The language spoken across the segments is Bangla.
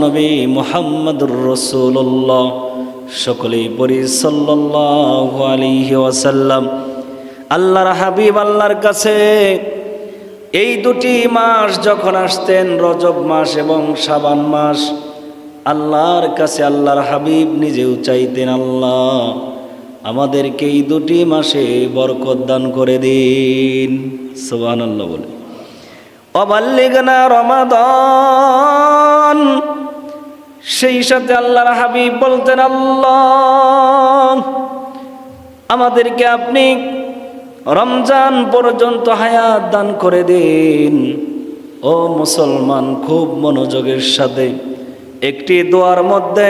নবী মুহাম্মদুর রসুল্লাহ সকলেই পড়ি আল্লাহর হাবিব আল্লাহর কাছে এই দুটি মাস যখন আসতেন, রজব মাস এবং সাবান মাস, আল্লাহর কাছে আল্লাহর হাবিব নিজেও চাইতেন, আল্লাহ, আমাদেরকে এই দুটি মাসে বরকত দান করে দিন। সুবান আল্লাহ বলে। অবাল্লিগনা রমাদান সেই সাথে আল্লাহর হাবিব বলতেন, আল্লাহ, আমাদেরকে আপনি রমজান পর্যন্ত হায়াত দান করে দিন। ও মুসলমান, খুব মনোযোগের সাথে একটি দোয়ার মধ্যে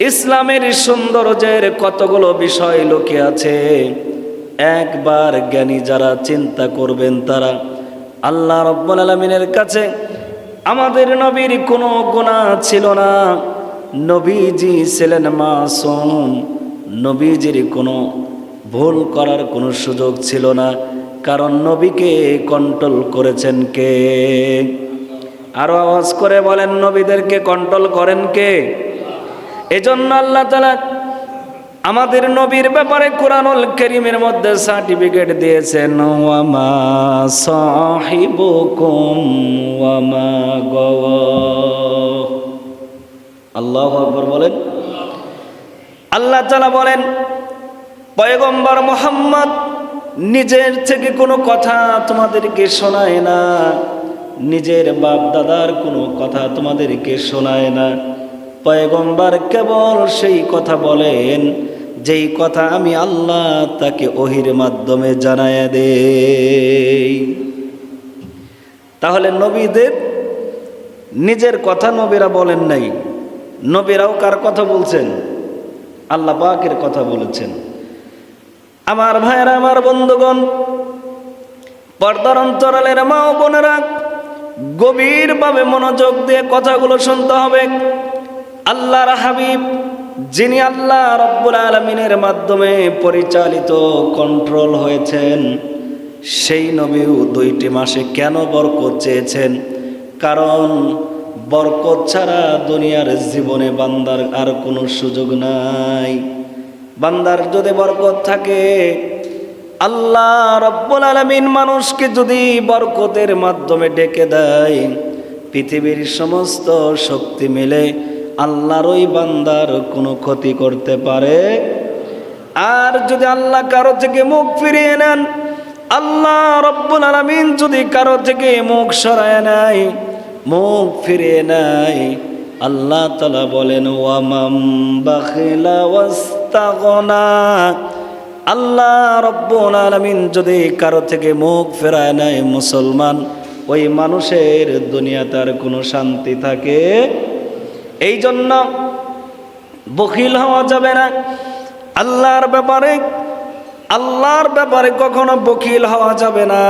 ইসলামের সৌন্দর্যের কতগুলো বিষয় লোকে আছে। একবার জ্ঞানী যারা চিন্তা করবেন তারা আল্লাহ রব্বুল আলমিনের কাছে আমাদের নবীর কোনো গুণা ছিল না। নবীজি ছিলেন মাসুম। নবীজির কোনো ভুল করার কোনো সুযোগ ছিল না। কারণ নবীকে কন্ট্রোল করেছেন কে? আরও আওয়াজ করে বলেন, নবীদেরকে কন্ট্রোল করেন কে? এজন্য আল্লাহ তালা আমাদের নবীর ব্যাপারে কোরআনুল করিমের মধ্যে সার্টিফিকেট দিয়েছেন, ওয়ামা সাহিবুকুম, ওয়ামা গওয়া আল্লাহ আকবর বলেন। আল্লাহ বলেন, পয়গম্বর মোহাম্মদ নিজের থেকে কোনো কথা তোমাদেরকে শোনায় না, নিজের বাপ দাদার কোনো কথা তোমাদেরকে শোনায় না। পয়গম্বর কেবল সেই কথা বলেন যেই কথা আমি আল্লাহ তাকে ওহির মাধ্যমে জানায় দে তাহলে নবীদের নিজের কথা নবীরা বলেন নাই। নবীরাও কার কথা বলছেন? আল্লাহ পাকের কথা বলেছেন। আমার ভাইয়েরা, আমার বন্ধুগণ, পর্দার অন্তরালের মা বোনেরা, গভীরভাবে মনোযোগ দিয়ে কথাগুলো শুনতে হবে। আল্লাহর হাবিব যিনি আল্লাহ রব্বুল আলমিনের মাধ্যমে পরিচালিত কন্ট্রোল হয়েছেন, সেই নবীও দুইটি মাসে কেন বরকত চেয়েছেন? কারণ বরকত ছাড়া দুনিয়ার জীবনে বান্দার আর কোনো সুযোগ নাই। বান্দার যদি বরকত থাকে, আল্লাহ রব্বুল আলমিন মানুষকে যদি বরকতের মাধ্যমে ডেকে দেয়, পৃথিবীর সমস্ত শক্তি মিলে আল্লাহর ওই বান্দার কোনো ক্ষতি করতে পারে? আর যদি আল্লাহ কারও থেকে মুখ ফিরিয়ে নেন, আল্লাহ রব্বুল আলমিন যদি কারও থেকে মুখ সরায় নাই মুখ ফিরিয়ে নাই আল্লাহ তালা বলেন ওয়ামাম বাখিলা আল্লাহ রব্বুল আলমিন যদি কারও থেকে মুখ ফেরায় নাই মুসলমান, ওই মানুষের দুনিয়াতে আর কোনো শান্তি থাকে এই জন্য বকিল হওয়া যাবে না। আল্লাহর ব্যাপারে আল্লাহর ব্যাপারে কখনো বকিল হওয়া যাবে না।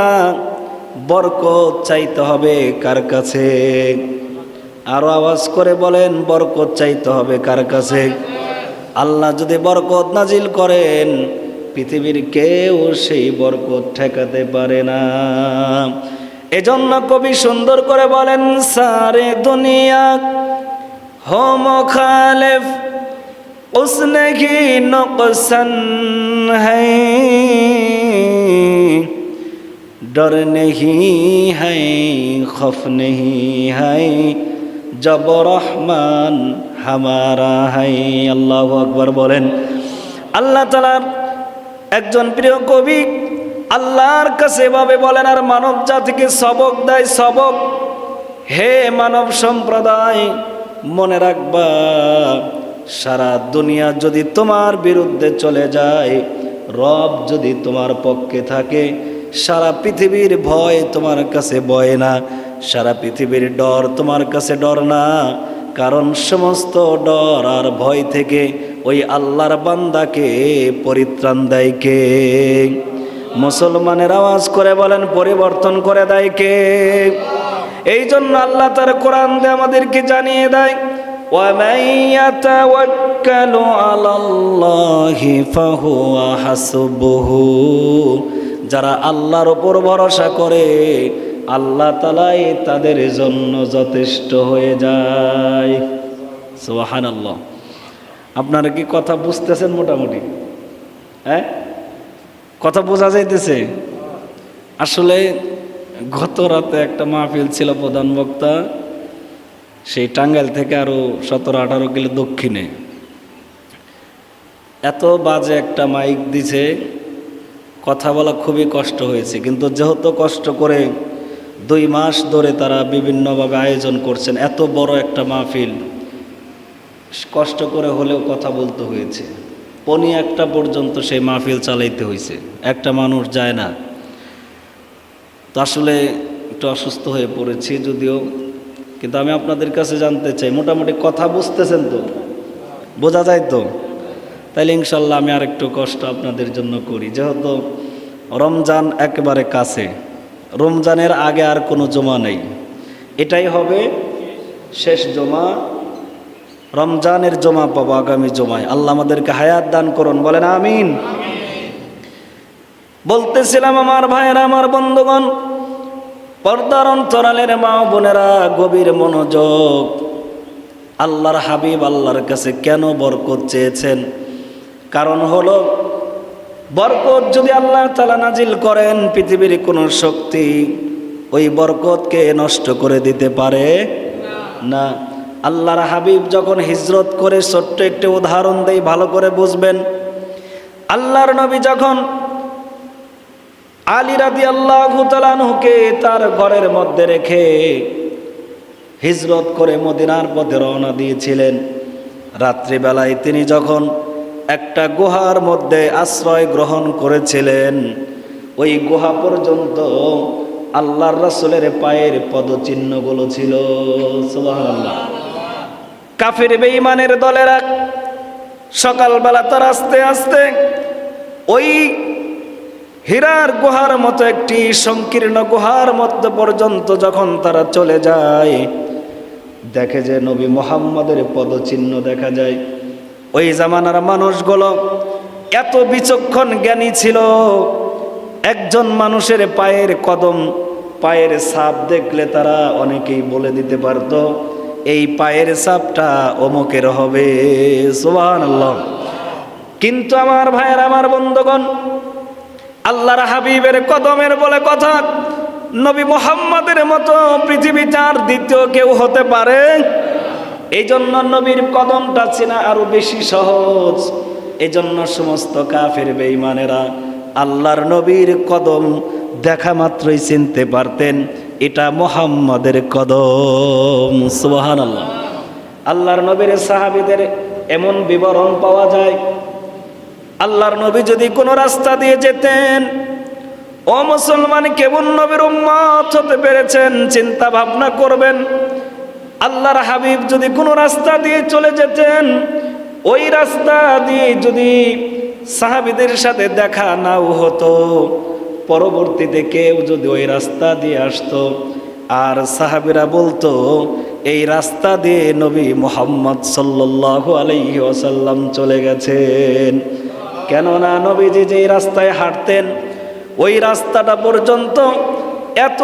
বরকত চাইতে হবে কার কাছে? আরও আওয়াজ করে বলেন, বরকত চাইতে হবে কার কাছে? আল্লাহ যদি বরকত নাজিল করেন, পৃথিবীর কেউ সেই বরকত ঠেকাতে পারে না। এজন্য কবি সুন্দর করে বলেন, সারে দুনিয়া ہو مخالف اس نے کی نقصن ہے ڈر نہیں ہے خوف نہیں ہے جب رحمان ہمارا ہے اللہ اکبر بولیں আল্লাহ তালার একজন প্রিয় কবি আল্লাহর কাছে এভাবে বলেন আর মানব জাতিকে সবক দেয় সবক হে মানব সম্প্রদায় মনে রাখবা, সারা দুনিয়া যদি তোমার বিরুদ্ধে চলে যায়, রব যদি তোমার পক্ষে থাকে, সারা পৃথিবীর ভয় তোমার কাছে ভয় না, সারা পৃথিবীর ডর তোমার কাছে ডর না, কারণ সমস্ত ডর আর ভয় থেকে ওই আল্লাহর বান্দাকে পরিত্রাণ দেয় কে? মুসলমানের আওয়াজ করে বলেন, পরিবর্তন করে দেয় কে? এই জন্য আল্লাহ তার কোরআন দিয়ে আমাদেরকে জানিয়ে দেয় ومن يتوكل على الله فهو حسبه যারা আল্লাহর উপর ভরসা করে আল্লাহ তালাই তাদের জন্য যথেষ্ট হয়ে যায় সোহান আল্লাহ আপনারা কি কথা বুঝতেছেন মোটামুটি হ্যাঁ কথা বোঝা যাইতেছে আসলে গত রাতে একটা মাহফিল ছিল প্রধান বক্তা, সেই টাঙ্গাইল থেকে আরও সতেরো, আঠারো কিলো দক্ষিণে। এত বাজে একটা মাইক দিছে, কথা বলা খুবই কষ্ট হয়েছে। কিন্তু যেহেতু কষ্ট করে দুই মাস ধরে তারা বিভিন্নভাবে আয়োজন করছেন, এত বড় একটা মাহফিল, কষ্ট করে হলেও কথা বলতে হয়েছে। পনি একটা পর্যন্ত সেই মাহফিল চালাইতে হয়েছে। একটা মানুষ যায় না। তো আসলে একটু অসুস্থ হয়ে পড়েছি যদিও, কিন্তু আমি আপনাদের কাছে জানতে চাই, মোটামুটি কথা বুঝতেছেন তো? বোঝা যায় তো? তাইলে ইনশাল্লাহ আমি আর একটু কষ্ট আপনাদের জন্য করি। যেহেতু রমজান একেবারে কাছে, রমজানের আগে আর কোনো জমা নেই। এটাই হবে শেষ জমা, রমজানের জমা পাবো আগামী জমায়। আল্লাহ আমাদেরকে হায়াত দান করুন, বলেন আমিন। বলতেছিলাম, আমার ভাইয়েরা, আমার বন্ধুগণ, পর্দার অন্তরালের মা বোনেরা, গভীর মনোযোগ। আল্লাহর হাবিব আল্লাহর কাছে কেন বরকত চেয়েছেন? কারণ হলো, বরকত যদি আল্লাহ তালা নাজিল করেন, পৃথিবীর কোনো শক্তি ওই বরকতকে নষ্ট করে দিতে পারে না। আল্লাহর হাবিব যখন হিজরত করে ছোট্ট একটি উদাহরণ দেই, ভালো করে বুঝবেন। আল্লাহর নবী যখন আলী রাদি আল্লাহ তালানহুকে তার ঘরের মধ্যে রেখে হিজরত করে মদিনার পথে রওনা দিয়েছিলেন। রাত্রিবেলায় তিনি যখন একটা গুহার মধ্যে আশ্রয় গ্রহণ করেছিলেন, ওই গুহা পর্যন্ত আল্লাহর রাসুলের পায়ের পদচিহ্নগুলো ছিল। কাফির বেঈমানের দলেরা সকালবেলা তার আস্তে আস্তে ওই হীরার গুহার মতো একটি সংকীর্ণ গুহার মধ্যে পর্যন্ত যখন তারা চলে যায়, দেখে যে নবী মোহাম্মদের পদচিহ্ন দেখা যায়। ওই জামানার মানুষগুলো এত বিচক্ষণ জ্ঞানী ছিল, একজন মানুষের পায়ের কদম, পায়ের ছাপ দেখলে তারা অনেকেই বলে দিতে পারত, এই পায়ের ছাপটা অমুকের হবে। সোহান কিন্তু আমার ভাইয়ের, আমার বন্ধুগণ আল্লাহর হাবিবের কদমের বলে কথা, নবী মোহাম্মদের মতো পৃথিবী আর দ্বিতীয় কেউ হতে পারে? এই জন্য নবীর কদমটা চেনা আরও বেশি সহজ। এই জন্য সমস্ত কাফের বেঈমানেরা আল্লাহর নবীর কদম দেখা মাত্রই চিনতে পারতেন। এটা মোহাম্মদের কদম। সুবাহান আল্লাহ আল্লাহর নবীর সাহাবিদের এমন বিবরণ পাওয়া যায় আল্লাহর নবী যদি কোনো রাস্তা দিয়ে যেতেন, ও মুসলমান কেমন নবীর উম্মত হতে পেরেছেন, চিন্তা ভাবনা করবেন। আল্লাহর হাবিব যদি কোনো রাস্তা দিয়ে চলে যেতেন, ওই রাস্তা দিয়ে যদি সাহাবিদের সাথে দেখা নাও হতো, পরবর্তীতে কেউ যদি ওই রাস্তা দিয়ে আসতো, আর সাহাবিরা বলতো, এই রাস্তা দিয়ে নবী মোহাম্মদ সাল্লাল্লাহু আলাইহি ওয়াসাল্লাম চলে গেছেন। কেননা নবীজি যেই রাস্তায় হাঁটতেন, ওই রাস্তাটা পর্যন্ত এত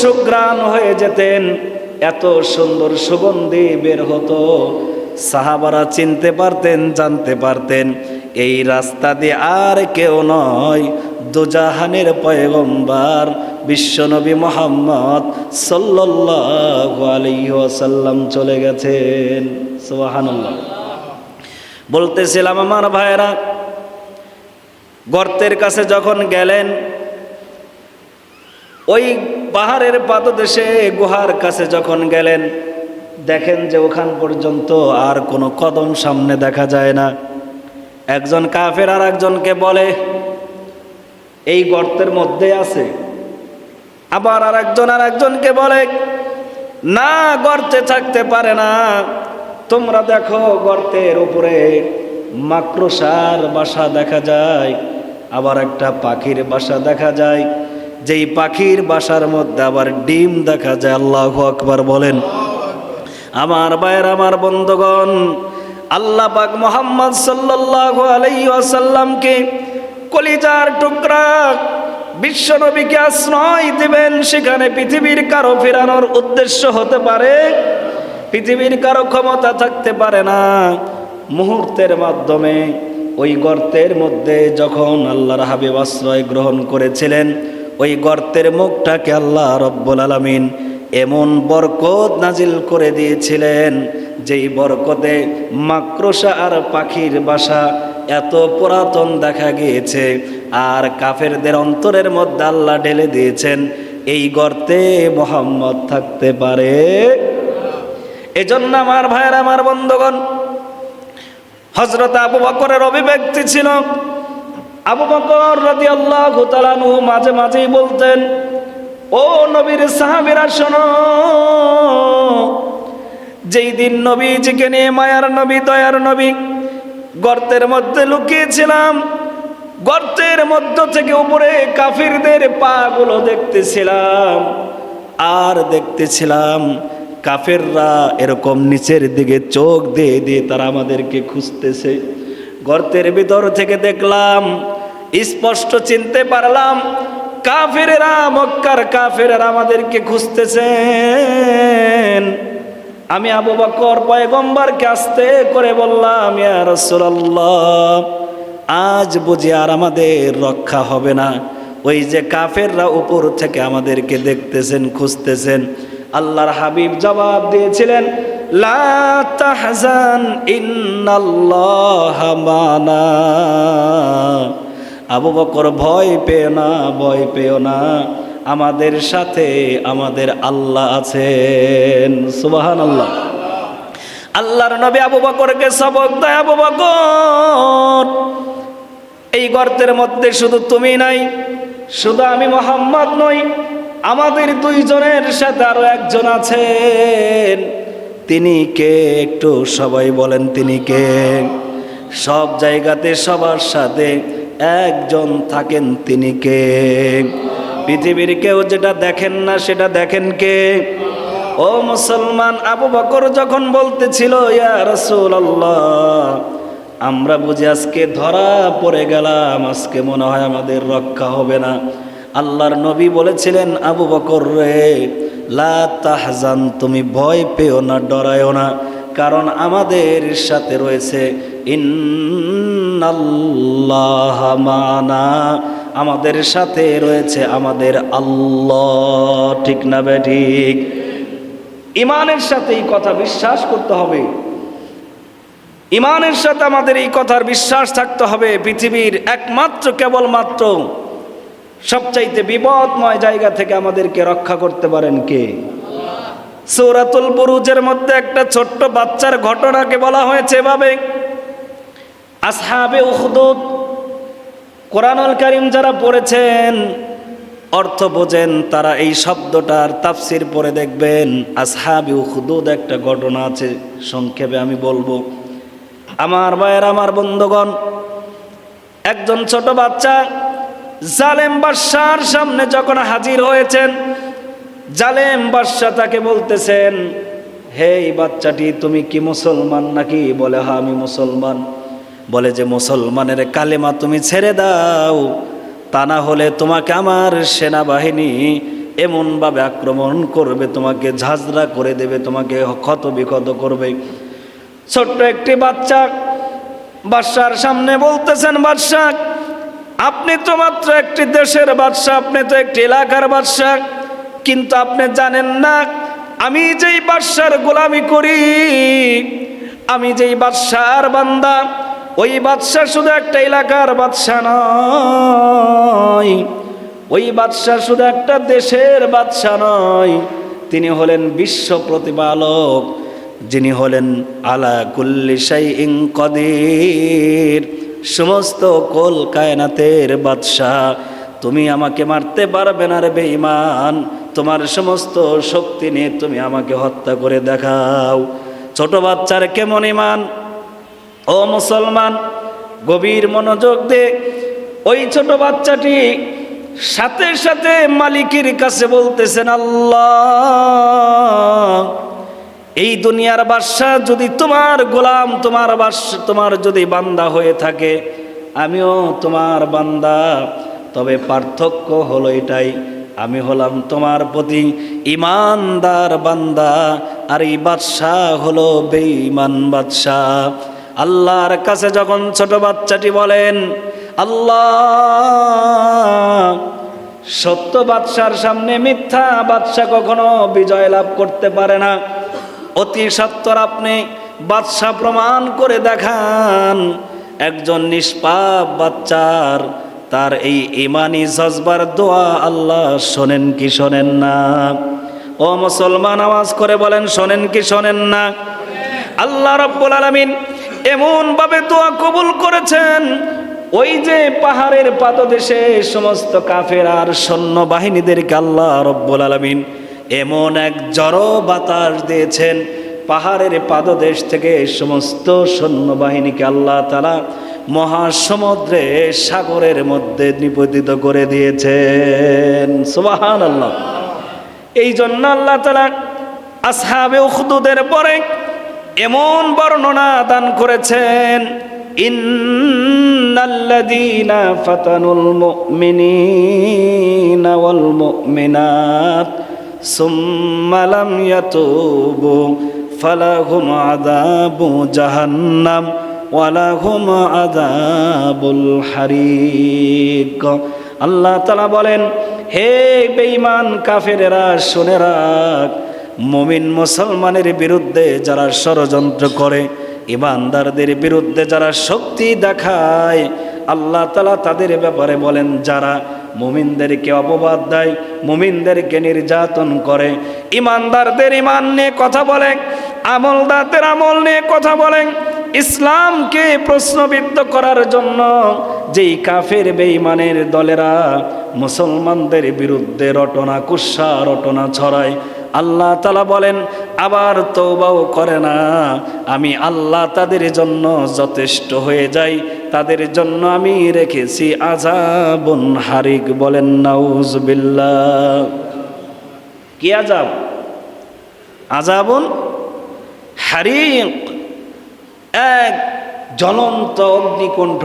সুগ্রাণ হয়ে যেতেন, এত সুন্দর সুগন্ধি বের হতো। সাহাবারা চিনতে পারতেন, জানতে পারতেন, এই রাস্তা দিয়ে আর কেউ নয়, দুজাহানের পয়গম্বার বিশ্বনবী মোহাম্মদ সাল্লাল্লাহু চলে গেছেন। সুবহানাল্লাহ। বলতেছিলাম, আমার ভাইরা গর্তের কাছে যখন গেলেন, ওই পাহাড়ের পাদদেশে গুহার কাছে যখন গেলেন, দেখেন যে ওখান পর্যন্ত আর কোনো কদম সামনে দেখা যায় না। একজন কাফের আর একজনকে বলে, এই গর্তের মধ্যে আছে। আবার আর একজন আর একজনকে বলে, না, গর্তে থাকতে পারে না। তোমরা দেখো গর্তের উপরে মাকড়সার বাসা দেখা যায়। আবার একটা পাখির বাসা দেখা যায়। যেই পাখির বাসার মধ্যে আবার ডিম দেখা যায়, আল্লাহ আকবার বলেন। আমার ভাইয়ের, আমার বন্ধুগণ, আল্লাহ পাক মোহাম্মদ সাল্লাল্লাহু আলাইহি ওয়াসাল্লামকে কলিজার টুকরা বিশ্ব নবীকে আশ্রয় দিবেন। সেখানে পৃথিবীর কারও ফেরানোর উদ্দেশ্য হতে পারে, পৃথিবীর কারও ক্ষমতা থাকতে পারে না। মুহূর্তের মাধ্যমে ওই গর্তের মধ্যে যখন আল্লাহর হাবিব আশ্রয় গ্রহণ করেছিলেন, ওই গর্তের মুখটাকে আল্লাহ রব্বুল আলমিন এমন বরকত নাজিল করে দিয়েছিলেন, যেই বরকতে মাকড়সা আর পাখির বাসা এত পুরাতন দেখা গিয়েছে, আর কাফেরদের অন্তরের মধ্যে আল্লাহ ঢেলে দিয়েছেন, এই গর্তে মোহাম্মদ থাকতে পারে। এজন্য আমার ভাইয়ের, আমার বন্ধুগণ হজরত আবু বকরের অভিব্যক্তি ছিল। আবু বকর রাজি আল্লাহ মাঝে মাঝেই বলতেন, ও নবীর সাহাবিরা, শোনো। যেই দিন নবীজিকে নিয়ে মায়ার নবী, দয়ার নবী গর্তের মধ্যে লুকিয়েছিলাম, গর্তের মধ্য থেকে উপরে কাফিরদের পা গুলো দেখতেছিলাম, আর দেখতেছিলাম কাফেররা এরকম নিচের দিকে চোখ দিয়ে দিয়ে তারা আমাদেরকে খুঁজতেছে। গর্তের ভিতর থেকে দেখলাম, স্পষ্ট চিনতে পারলাম, কাফেরেরা মক্কার কাফেরেরা আমাদেরকে খুঁজতেছেন। আমি আবু বকর পয়গম্বরকে আস্তে করে বললাম, ইয়া রাসূলুল্লাহ, আজ বুঝি আর আমাদের রক্ষা হবে না। ওই যে কাফেররা উপর থেকে আমাদেরকে দেখতেছেন, খুঁজতেছেন। আল্লাহর হাবিব জবাব দিয়েছিলেন আবু বকর ভয় পেও না, ভয় পেও না। আমাদের সাথে আমাদের আল্লাহ আছেন। সুবাহান আল্লাহ আল্লাহর নবী আবু বকরকে সবক দেয় আবু বকর। এই গর্তের মধ্যে শুধু তুমি নাই, শুধু আমি মোহাম্মদ নই আমাদের দুইজনের সাথে আরও একজন আছেন। তিনি কে? একটু সবাই বলেন তিনি কে? সব জায়গাতে সবার সাথে একজন থাকেন তিনি কে? পৃথিবীর কেউ যেটা দেখেন না সেটা দেখেন কে? ও মুসলমান, আবু বকর যখন বলতেছিল, ইয়া আমরা বুঝি আজকে ধরা পড়ে গেলাম, আজকে মনে হয় আমাদের রক্ষা হবে না। আল্লাহর নবী বলেছিলেন, আবু বকর রে, লা তাহজান, তুমি ভয় পেও না, ডরায়ও না, কারণ আমাদের সাথে রয়েছে মানা, আমাদের সাথে রয়েছে আমাদের আল্লাহ। ঠিক না বে, ঠিক? ইমানের সাথে এই কথা বিশ্বাস করতে হবে। ইমানের সাথে আমাদের এই কথার বিশ্বাস থাকতে হবে, পৃথিবীর একমাত্র, কেবলমাত্র সবচাইতে বিপদময় জায়গা থেকে আমাদেরকে রক্ষা করতে পারেন কে? সৌরাতুল বুরুজের মধ্যে একটা ছোট্ট বাচ্চার ঘটনাকে বলা হয়েছে এভাবে। আসহাবে উখদুদ, কোরআনুল করিম যারা পড়েছেন, অর্থ বোঝেন তারা এই শব্দটার তাফসির পরে দেখবেন। আসহাবি উখদুদ একটা ঘটনা আছে, সংক্ষেপে আমি বলব। আমার ভাইয়ের, আমার বন্ধুগণ, একজন ছোট বাচ্চা জালেম বাদশার সামনে যখন হাজির হয়েছেন, জালেম বাদশাহ তাকে বলতেছেন হে বাচ্চাটি, তুমি কি মুসলমান নাকি? বলে হ্যাঁ আমি মুসলমান। বলে যে, মুসলমানের কালেমা তুমি ছেড়ে দাও, তা না হলে তোমাকে আমার সেনাবাহিনী এমনভাবে আক্রমণ করবে, তোমাকে ঝাঁঝরা করে দেবে, তোমাকে ক্ষত বিক্ষত করবে। ছোট্ট একটি বাচ্চা বাদশার সামনে বলতেছেন বাদশাহ আপনি তো মাত্র একটি দেশের বাদশাহ, আপনি তো একটি এলাকার বাদশাহ, কিন্তু আপনি জানেন না, আমি যেই বাদশার গোলামি করি, আমি যেই বাদশার বান্দা, ওই বাদশাহ শুধু একটা এলাকার বাদশাহ নয়, ওই বাদশাহ শুধু একটা দেশের বাদশাহ নয়, তিনি হলেন বিশ্ব প্রতিপালক, যিনি হলেন আলা কুল্লি ইং কদির। সমস্ত কল কায়নাতের বাদশাহ, তুমি আমাকে মারতে পারবে না রে বেঈমান। তোমার সমস্ত শক্তি নিয়ে তুমি আমাকে হত্যা করে দেখাও। ছোট বাচ্চার কেমন ইমান ও মুসলমান, গভীর মনোযোগ দে। ওই ছোট বাচ্চাটি সাথে সাথে মালিকের কাছে বলতেছেন, আল্লাহ এই দুনিয়ার বাদশাহ যদি তোমার গোলাম, তোমার বাদশা তোমার যদি বান্দা হয়ে থাকে, আমিও তোমার বান্দা। তবে পার্থক্য হলো এটাই, আমি হলাম তোমার প্রতি ইমানদার বান্দা, আর এই বাদশাহ হলো বেঈমান বাদশাহ। আল্লাহর কাছে যখন ছোট বাচ্চাটি বলেন, আল্লাহ, সত্য বাদশার সামনে মিথ্যা বাদশা কখনো বিজয় লাভ করতে পারে না। অতি সত্তর আপনি বাদশা প্রমাণ করে দেখান। একজন নিষ্পাপ বাচ্চার তার এই ইমানি জজবার দোয়া আল্লাহ শোনেন কি শোনেন না? ও মুসলমান, আওয়াজ করে বলেন, শোনেন কি শোনেন না? আল্লাহ রব্বুল আলমিন এমনভাবে দোয়া কবুল করেছেন, ওই যে পাহাড়ের পাদদেশে সমস্ত কাফের আর সৈন্য বাহিনীদেরকে আল্লাহ রব্বুল আলমিন এমন এক জড় বাতাস দিয়েছেন পাহাড়ের পাদদেশ থেকে সমস্ত সৈন্যবাহিনীকে আল্লাহ তালা মহাসমুদ্রে, সাগরের মধ্যে নিপতিত করে দিয়েছেন। সুবাহান আল্লাহ এই জন্য আল্লাহ তালা আসহাবে উখদুদের পরে এমন বর্ণনা দান করেছেন, ইন্নাল্লাযীনা ফাতানুল মুমিনিনা ওয়াল মুমিনাত। সুম্মা লাম ইয়াতুবু, ফালাহুম আযাবু জাহান্নাম, ওয়ালাহুম আযাবুল হারিক। আল্লাহ তাআলা বলেন, হে বেঈমান কাফেরেরা, শুনে রাখ, মুমিন মুসলমানের বিরুদ্ধে যারা ষড়যন্ত্র করে, ইমানদারদের বিরুদ্ধে যারা শক্তি দেখায়, আল্লাহ তালা তাদের ব্যাপারে বলেন, যারা মুমিনদেরকে অপবাদ দেয়, মুমিনদেরকে নির্যাতন করে। ইমানদারদের ইমান নিয়ে কথা বলে আমলদারদের আমল নিয়ে কথা বলেন। ইসলামকে প্রশ্নবিদ্ধ করার জন্য যেই কাফের বেঈমানের দলেরা মুসলমানদের বিরুদ্ধে রটনা কুৎসা, রটনা ছড়ায় আল্লাহ তালা বলেন, আবার তৌবাও করে না। আমি আল্লাহ তাদের জন্য যথেষ্ট হয়ে যাই। তাদের জন্য আমি রেখেছি আজাবুন হারিক বলেন নাউজবিল্লা কি আজাব আজাবুন হারিক। এক জ্বলন্ত অগ্নিকণ্ঠ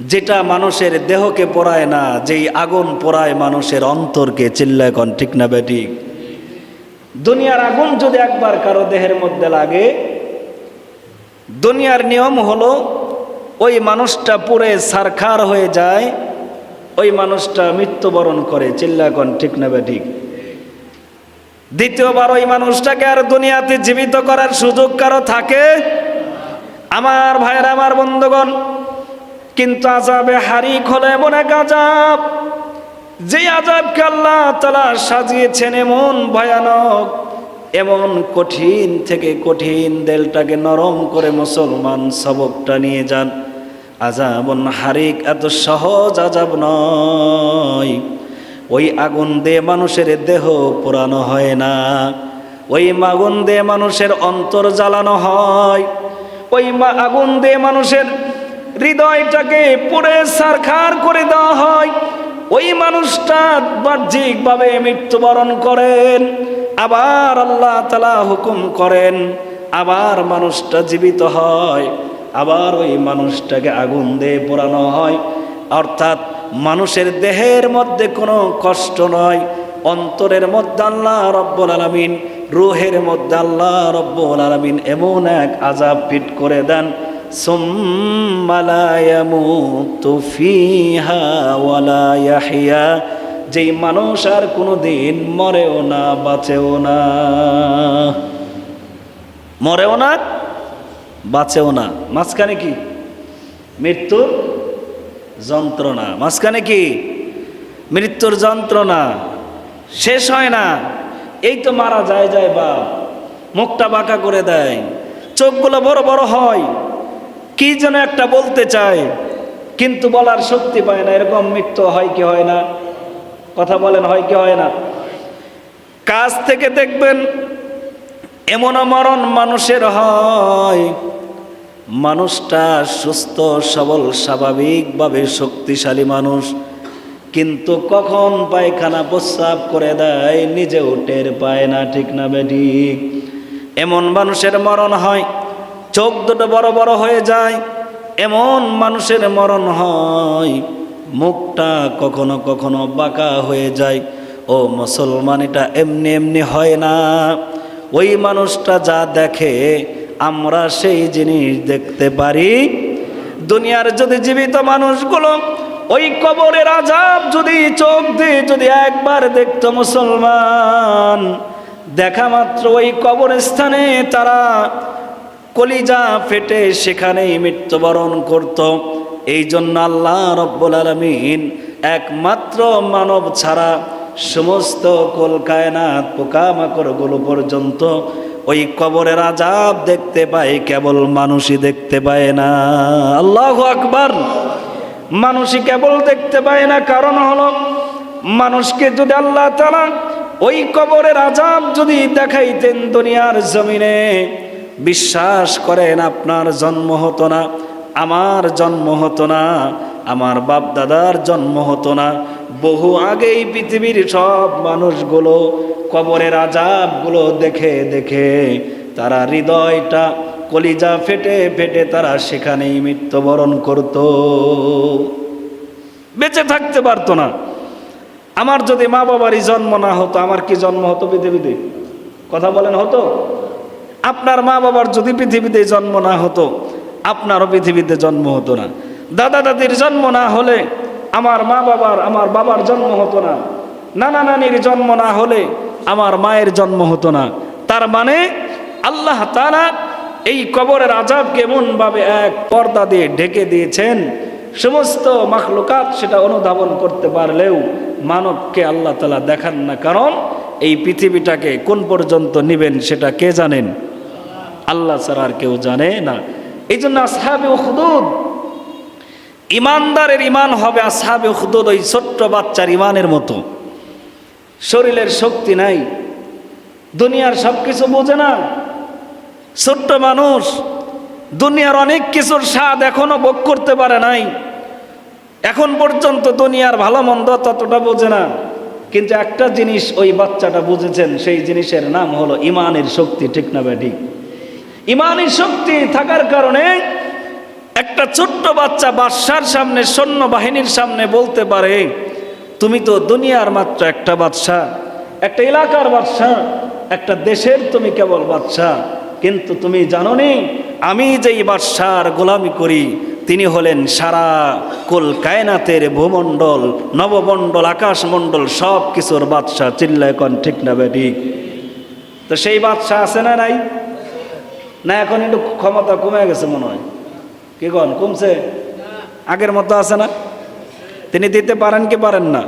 যেটা মানুষের দেহকে পোড়ায় না, যেই আগুন পোড়ায় মানুষের অন্তরকে, চিল্লায় কন, ঠিক না বেঠিক দুনিয়ার আগুন যদি একবার কারও দেহের মধ্যে লাগে, দুনিয়ার নিয়ম হলো, ওই মানুষটা পুরে সারখার হয়ে যায়, ওই মানুষটা মৃত্যুবরণ করে, চিল্লায় কন, ঠিক না বেঠিক দ্বিতীয়বার ওই মানুষটাকে আর দুনিয়াতে জীবিত করার সুযোগ কারও থাকে? আমার ভাইয়ের, আমার বন্ধুগণ কিন্তু আজাবে হারিক হলো এমন এক আজাব যে আজাবকে আল্লাহ তালা সাজিয়েছেন এমন ভয়ানক, এমন কঠিন থেকে কঠিন দেলটাকে নরম করে মুসলমান সবকটা নিয়ে যান। আজাবন হারিক এত সহজ আজাব নয়। ওই আগুন দিয়ে মানুষের দেহ পোড়ানো হয় না। ওই আগুন দিয়ে মানুষের অন্তর জ্বালানো হয়। ওই আগুন দিয়ে মানুষের হৃদয়টাকে পুড়ে সারখার করে দেওয়া হয়। ওই মানুষটা বাহ্যিকভাবে মৃত্যুবরণ করেন, আবার আল্লাহ তালা হুকুম করেন, আবার মানুষটা জীবিত হয়, আবার ওই মানুষটাকে আগুন দিয়ে পোড়ানো হয়। অর্থাৎ মানুষের দেহের মধ্যে কোনো কষ্ট নয়, অন্তরের মধ্যে আল্লাহ রব্বুল আলমিন, রুহের মধ্যে আল্লাহ রব্বুল আলমিন এমন এক আজাব ফিট করে দেন যেই মানুষ আর কোনো দিন মরেও না, বাঁচেও না। মরেও না, বাঁচেও না। মাঝখানে কি? মৃত্যুর যন্ত্রণা। মাঝখানে কি? মৃত্যুর যন্ত্রণা। শেষ হয় না। এই তো মারা যায় যায় বাপ। মুখটা বাঁকা করে দেয়। চোখগুলো বড় বড় হয়। কি যেন একটা বলতে চায়, কিন্তু বলার শক্তি পায় না। এরকম মৃত্যু হয় কি হয় না? কথা বলেন, হয় কি হয় না? কাজ থেকে দেখবেন এমন মরণ মানুষের হয়। মানুষটা সুস্থ, সবল, স্বাভাবিকভাবে শক্তিশালী মানুষ, কিন্তু কখন পায়খানা প্রস্রাব করে দেয়, নিজেও টের পায় না। ঠিক না বেঠিক এমন মানুষের মরণ হয় চোখ দুটো বড় বড় হয়ে যায়, এমন মানুষের মরণ হয়, মুখটা কখনো কখনো বাঁকা হয়ে যায়। ও মুসলমান, এটা এমনি এমনি হয় না। ওই মানুষটা যা দেখে, আমরা সেই জিনিস দেখতে পারি। দুনিয়ার যদি জীবিত মানুষগুলো ওই কবরের আজাব যদি চোখ দিয়ে যদি একবার দেখতো মুসলমান, দেখা মাত্র ওই কবরস্থানে তারা কলিজা ফেটে সেখানেই মৃত্যুবরণ করত। এই জন্য আল্লাহ রব্বুল আলমিন একমাত্র মানব ছাড়া সমস্ত কলকায়নাত পোকামাকড়গুলো পর্যন্ত ওই কবরের আজাব দেখতে পায়, কেবল মানুষই দেখতে পায় না। আল্লাহ আকবার। মানুষই কেবল দেখতে পায় না, কারণ হলো মানুষকে যদি আল্লাহ তালা ওই কবরের আজাব যদি দেখাইতেন দুনিয়ার জমিনে বিশ্বাস করেন, আপনার জন্ম হতো না, আমার জন্ম হতো না, আমার বাপ দাদার জন্ম হতো না। বহু আগেই পৃথিবীর সব মানুষগুলো কবরের আজাবগুলো দেখে দেখে তারা হৃদয়টা কলিজা ফেটে ফেটে তারা সেখানেই মৃত্যুবরণ করত। বেঁচে থাকতে পারতো না। আমার যদি মা বাবারই জন্ম না হতো, আমার কি জন্ম হতো পৃথিবীতে? কথা বলেন হতো? আপনার মা বাবার যদি পৃথিবীতে জন্ম না হতো, আপনারও পৃথিবীতে জন্ম হতো না। দাদা দাদির জন্ম না হলে, আমার মা বাবার, আমার বাবার জন্ম হতো না। নানা নানির জন্ম না হলে, আমার মায়ের জন্ম হতো না। তার মানে আল্লাহ তারা এই কবরের আজাবকে এমনভাবে এক পর্দা দিয়ে ঢেকে দিয়েছেন, সমস্ত মাখলুকাত সেটা অনুধাবন করতে পারলেও মানবকে আল্লাহ তালা দেখান না। কারণ এই পৃথিবীটাকে কোন পর্যন্ত নিবেন সেটা কে জানেন? আল্লাহ ছাড়া আর কেউ জানে না। এই জন্য আসহাবে উখদুদ, ইমানদারের ইমান হবে আসহাবে উখদুদ ওই ছোট্ট বাচ্চার ইমানের মতো। শরীরের শক্তি নাই, দুনিয়ার সব কিছু বোঝে না। ছোট্ট মানুষ, দুনিয়ার অনেক কিছুর স্বাদ এখনও ভোগ করতে পারে নাই। এখন পর্যন্ত দুনিয়ার ভালো মন্দ ততটা বোঝে না। কিন্তু একটা জিনিস ওই বাচ্চাটা বুঝেছেন, সেই জিনিসের নাম হলো ইমানের শক্তি, ঠিক না ব্যাটি ইমানের শক্তি থাকার কারণে একটা ছোট্ট বাচ্চা বাদশার সামনে সৈন্য বাহিনীর সামনে বলতে পারে, তুমি তো দুনিয়ার মাত্র একটা বাদশা, একটা এলাকার বাদশা, একটা দেশের তুমি কেবল বাদশা। কিন্তু তুমি জানো নি আমি যেই বাদশার গোলামি করি, তিনি হলেন সারা কুল কায়নাতের ভূমণ্ডল, নবমণ্ডল, আকাশমণ্ডল সব কিছুর বাদশাহ চিল্লায় কন, ঠিক না বেটি তো সেই বাদশাহ আছে না নাই? না, এখন একটু ক্ষমতা কমে গেছে মনে হয়। কি কন, কমছে? আগের মতো আছে না? তিনি দিতে পারেন কি পারেন না?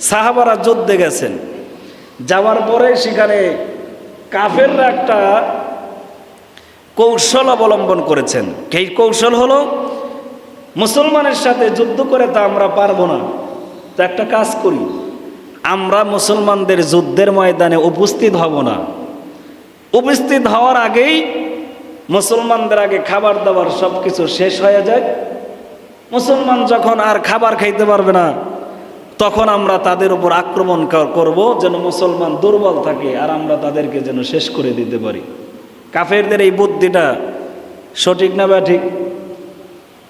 সাহাবারা যুদ্ধে গেছেন। যাওয়ার পরে সেখানে কাফেররা একটা কৌশল অবলম্বন করেছেন। সেই কৌশল হলো? মুসলমানের সাথে যুদ্ধ করে তা আমরা পারব না। তো একটা কাজ করি। আমরা মুসলমানদের যুদ্ধের ময়দানে উপস্থিত হব না। উপস্থিত হওয়ার আগেই মুসলমানদের আগে খাবার দাবার সব কিছু শেষ হয়ে যায়। মুসলমান যখন আর খাবার খাইতে পারবে না, তখন আমরা তাদের উপর আক্রমণ কর- করব যেন মুসলমান দুর্বল থাকে আর আমরা তাদেরকে যেন শেষ করে দিতে পারি। কাফেরদের এই বুদ্ধিটা সঠিক না বা ঠিক?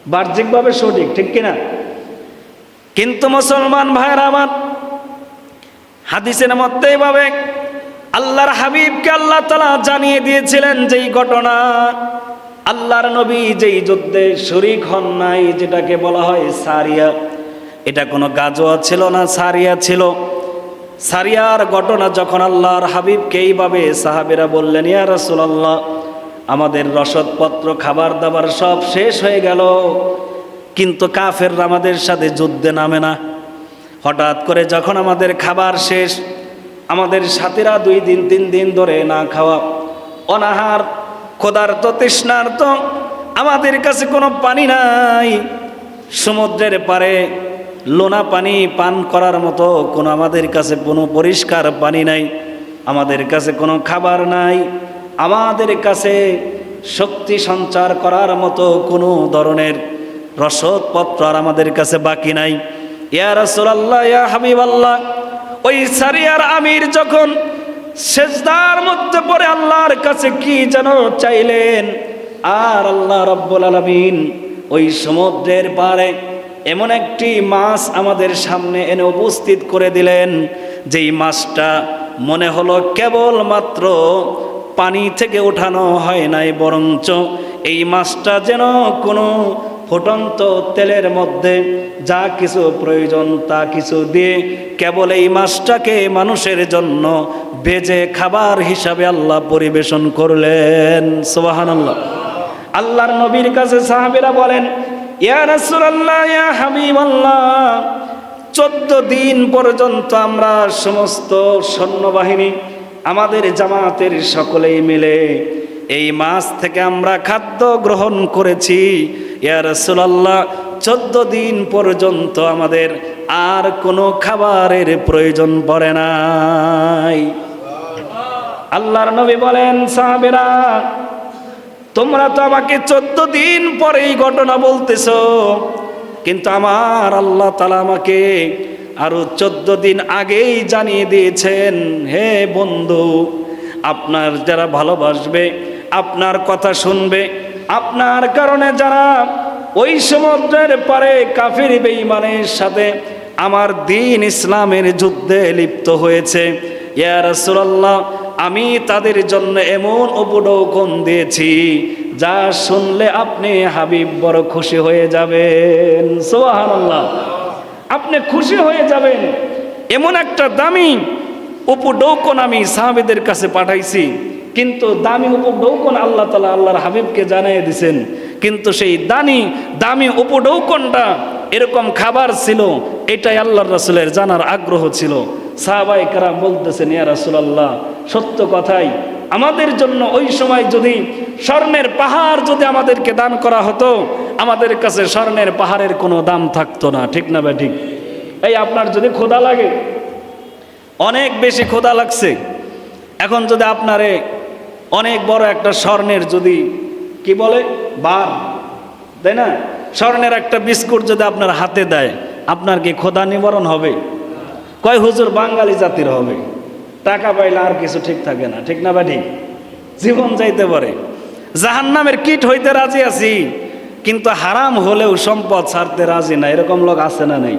বাহ্যিকভাবে সঠিক, ঠিক কিনা? কিন্তু মুসলমান ভাইয়ের আমার, হাদিসের মধ্যে এইভাবে আল্লাহর হাবিবকে আল্লাহ তালা জানিয়ে দিয়েছিলেন যেই ঘটনা। আল্লাহর নবী যেই যুদ্ধে শরিক হন নাই, যেটাকে বলা হয় সারিয়া। এটা কোনো গাজোয়া ছিল না, সারিয়া ছিল। সারিয়ার ঘটনা যখন আল্লাহর হাবিবকে এইভাবে সাহাবেরা বললেন, ইয়া রাসূলুল্লাহ, আমাদের রসদপত্র খাবার দাবার সব শেষ হয়ে গেল। কিন্তু কাফেররা আমাদের সাথে যুদ্ধে নামে না। হঠাৎ করে যখন আমাদের খাবার শেষ আমাদের সাথীরা দুই দিন, তিন দিন ধরে না খাওয়া। অনাহার, ক্ষুধার্ত, তৃষ্ণার্ত, আমাদের কাছে কোনো পানি নাই। সমুদ্রের পারে লোনা পানি পান করার মতো কোনো আমাদের কাছে কোনো পরিষ্কার পানি নাই। আমাদের কাছে কোনো খাবার নাই। আমাদের কাছে শক্তি সঞ্চার করার মতো কোনো ধরনের রসদপত্র আর আমাদের কাছে বাকি নাই। ইয়া রাসূলুল্লাহ, ইয়া হাবিবাল্লাহ ওই সারিয়ার আমির যখন সেজদার মধ্যে পড়ে আল্লাহর কাছে কি যেন চাইলেন, আর আল্লাহ রব্বুল আলামিন ওই সমুদ্রের পারে এমন একটি মাছ আমাদের সামনে এনে উপস্থিত করে দিলেন, যেই মাছটা মনে হলো কেবলমাত্র পানি থেকে ওঠানো হয় নাই, বরঞ্চ এই মাছটা যেন কোনো ফুটন্ত তেলের মধ্যে যা কিছু প্রয়োজন তা কিছু দিয়ে কেবল এই মাছটাকে মানুষের জন্য বেজে খাবার হিসাবে আল্লাহ পরিবেশন করলেন। সোবাহান আল্লাহ আল্লাহর নবীর কাছে সাহাবেরা বলেন চোদ্দ দিন পর্যন্ত আমরা সমস্ত সৈন্যবাহিনী, আমাদের জামাতের সকলেই মিলে এই মাস থেকে আমরা খাদ্য গ্রহণ করেছি। ইয়া রাসূলুল্লাহ, চোদ্দ দিন পর্যন্ত আমাদের আর কোনো খাবারের প্রয়োজন পড়ে নাই। আল্লাহর নবী বলেন, সাহাবেরা, তোমরা তো আমাকে চোদ্দ দিন পরে এই ঘটনা বলতেছ, কিন্তু আমার আল্লাহ তালা আমাকে আরও চোদ্দ দিন আগেই জানিয়ে দিয়েছেন, হে বন্ধু, আপনার যারা ভালোবাসবে আপনার কথা শুনবে। আপনার কারণে যারা ওই সমুদ্রের পারে কাফির বেঈমানের সাথে আমার দিন ইসলামের যুদ্ধে লিপ্ত হয়েছে। ইয়া রাসূলুল্লাহ, আমি তাদের জন্য এমন উপডৌকন দিয়েছি, যা শুনলে আপনি হাবিব বড় খুশি হয়ে যাবেন। সুবহানাল্লাহ। আপনি খুশি হয়ে যাবেন। এমন একটা দামি উপডৌকন আমি সাহাবেদের কাছে পাঠাইছি। কিন্তু দামি উপডৌকন আল্লাহ তালা আল্লাহর হাবিবকে জানিয়ে দিছেন, কিন্তু সেই দানি, দামি উপডৌকনটা এরকম খাবার ছিল, এটাই আল্লাহর রাসুলের জানার আগ্রহ ছিল। সাহাবাই কারাম বলতেছেন, ইয়া রাসুলাল্লাহ, সত্য কথাই, আমাদের জন্য ওই সময় যদি স্বর্ণের পাহাড় যদি আমাদেরকে দান করা হতো, আমাদের কাছে স্বর্ণের পাহাড়ের কোনো দাম থাকতো না, ঠিক না ভাই ঠিক? এই আপনার যদি খোদা লাগে, অনেক বেশি খোদা লাগছে, এখন যদি আপনারে অনেক বড় একটা স্বর্ণের যদি, কি বলে? বার, তাই না? স্বর্ণের একটা বিস্কুট যদি আপনার হাতে দেয়, আপনার কি খোদা নিবারণ হবে? কয় হুজুর, বাঙালি জাতির হবে। টাকা পাইলে আর কিছু ঠিক থাকে না, ঠিক না বা ঠিক জীবন যাইতে পারে। জাহান্নামের কিট হইতে রাজি আছি, কিন্তু হারাম হলেও সম্পদ ছাড়তে রাজি না, এরকম লোক আছে না নেই?